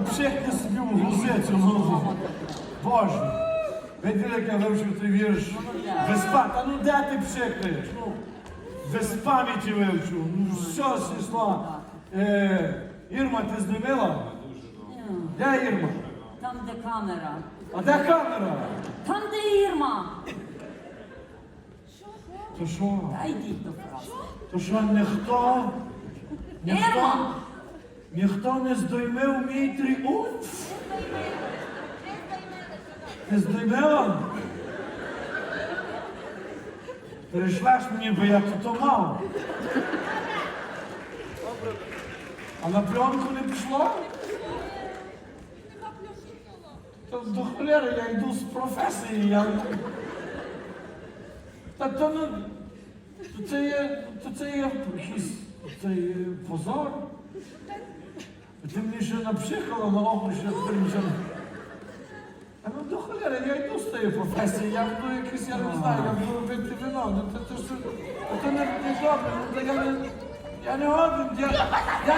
Та пшикни собі в гузицю, ну. Боже. Виділи, як я вивчив той вірш. Без па... Та ну де ти пшикаєш? Ну, без пам'яті вивчив. Ну що зійшла? Е, Ірма, ти знімила? Де Ірма? Там, де камера. А де камера? Там, де Ірма. То що? Та йдіть до фрази. То що ніхто? Ніхто? Ірма! Ніхто не здоймив мій тріумф? Не здоймила? Перейшлеш мені, бо я то мав. А на пленку не пішло? То до холери я йду з професії, я. Та то ну. То це є. То це є якийсь. Це є позор. Ти мені ще напшикала на ще нічого. А ну до холери, я йду з тої професії, я буду якийсь, я не знаю, я буду робити вино. Ну то, то, що, то не, не добре, ну то я не. Я не годен, я. я...